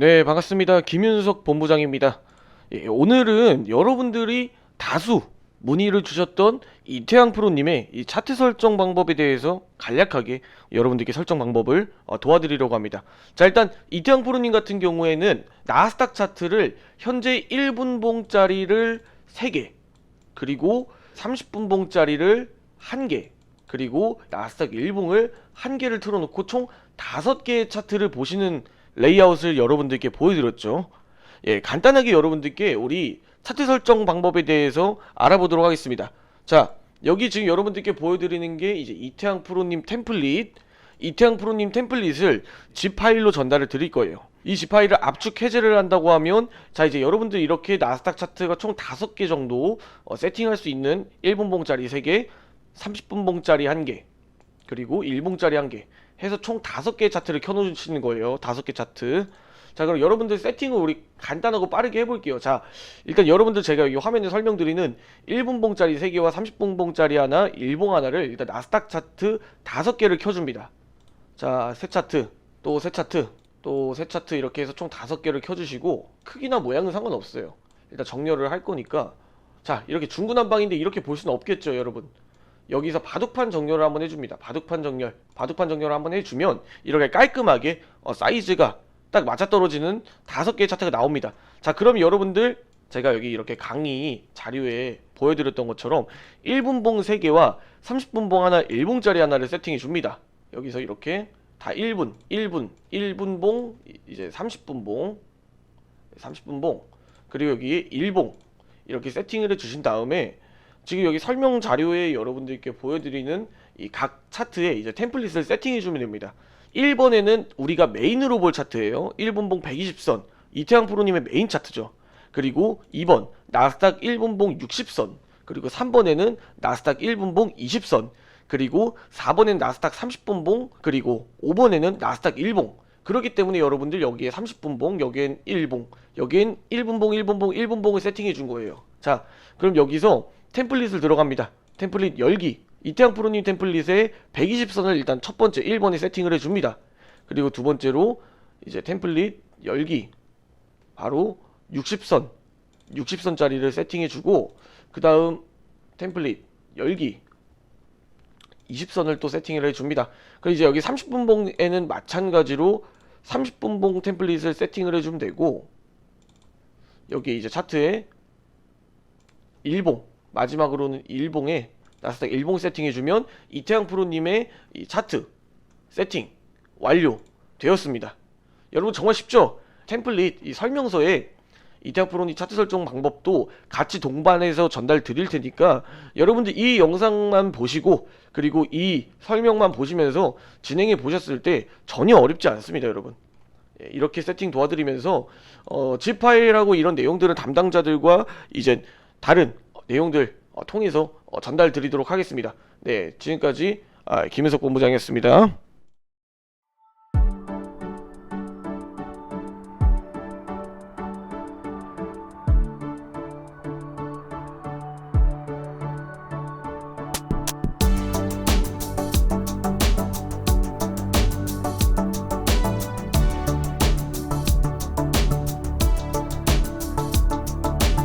네, 반갑습니다. 김윤석 본부장입니다. 예, 오늘은 여러분들이 다수 문의를 주셨던 이태양 프로님의 이 차트 설정 방법에 대해서 간략하게 여러분들께 설정 방법을 어, 도와드리려고 합니다. 자, 일단 이태양 프로님 같은 경우에는 나스닥 차트를 현재 1분 봉짜리를 3개, 그리고 30분 봉짜리를 1개, 그리고 나스닥 일봉을 한 개를 틀어놓고 총 다섯 개의 차트를 보시는 레이아웃을 여러분들께 보여드렸죠. 예, 간단하게 여러분들께 우리 차트 설정 방법에 대해서 알아보도록 하겠습니다. 자, 여기 지금 여러분들께 보여드리는 게 이제 이태양 프로님 템플릿, 이태양 프로님 템플릿을 zip 파일로 전달을 드릴 거예요. 이 zip 파일을 압축 해제를 한다고 하면 자 이제 여러분들 이렇게 나스닥 차트가 총 다섯 개 정도 어, 세팅할 수 있는 1분봉짜리 3개, 30분봉짜리 1개, 그리고 1봉짜리 1개 해서 총 다섯 개의 차트를 켜놓으시는 거예요. 다섯 개 차트. 자 그럼 여러분들 세팅을 우리 간단하고 빠르게 해볼게요. 자 일단 여러분들 제가 이 화면에 설명드리는 1분봉짜리 3개와 30분봉짜리 하나, 1봉 하나를 일단 나스닥 차트 다섯 개를 켜줍니다. 자, 새 차트, 또 새 차트, 또 새 차트 이렇게 해서 총 다섯 개를 켜주시고 크기나 모양은 상관없어요. 일단 정렬을 할 거니까 자 이렇게 중구난방인데 이렇게 볼 수는 없겠죠, 여러분. 여기서 바둑판 정렬을 한번 해줍니다. 바둑판 정렬, 바둑판 정렬을 한번 해주면 이렇게 깔끔하게 어, 사이즈가 딱 맞아떨어지는 다섯 개의 차트가 나옵니다. 자, 그럼 여러분들 제가 여기 이렇게 강의 자료에 보여드렸던 것처럼 1분봉 3개와 30분봉 하나, 1봉짜리 하나를 세팅해 줍니다. 여기서 이렇게 다 1분, 1분, 1분봉, 이제 30분봉, 30분봉, 그리고 여기 1봉 이렇게 세팅을 해 주신 다음에 지금 여기 설명 자료에 여러분들께 보여드리는 이 각 차트에 이제 템플릿을 세팅해 주면 됩니다. 1번에는 우리가 메인으로 볼 차트예요. 1분봉 120선. 이태양 프로님의 메인 차트죠. 그리고 2번 나스닥 1분봉 60선. 그리고 3번에는 나스닥 1분봉 20선. 그리고 4번에는 나스닥 30분봉. 그리고 5번에는 나스닥 1봉. 그렇기 때문에 여러분들 여기에 30분봉, 여기엔 1봉, 여기엔 1분봉, 1분봉, 1분봉을 세팅해 준 거예요. 자, 그럼 여기서 템플릿을 들어갑니다. 템플릿 열기. 이태양 프로님 템플릿에 120선을 일단 첫 번째 1번에 세팅을 해줍니다. 그리고 두 번째로 이제 템플릿 열기. 바로 60선. 60선짜리를 세팅해주고, 그 다음 템플릿 열기. 20선을 또 세팅을 해줍니다. 그리고 이제 여기 30분봉에는 마찬가지로 30분봉 템플릿을 세팅을 해주면 되고, 여기 이제 차트에 일봉 마지막으로는 일봉에 나스닥 일봉 세팅해주면 이태양 프로님의 이 차트 세팅 완료 되었습니다. 여러분 정말 쉽죠? 템플릿 이 설명서에 이태양 프로님 차트 설정 방법도 같이 동반해서 전달 드릴 테니까 여러분들 이 영상만 보시고 그리고 이 설명만 보시면서 진행해 보셨을 때 전혀 어렵지 않습니다, 여러분. 예, 이렇게 세팅 도와드리면서 어, zip 파일하고 이런 내용들은 담당자들과 이제 다른 내용들 어, 통해서 어, 전달 드리도록 하겠습니다. 네, 지금까지 아, 김혜석 본부장이었습니다.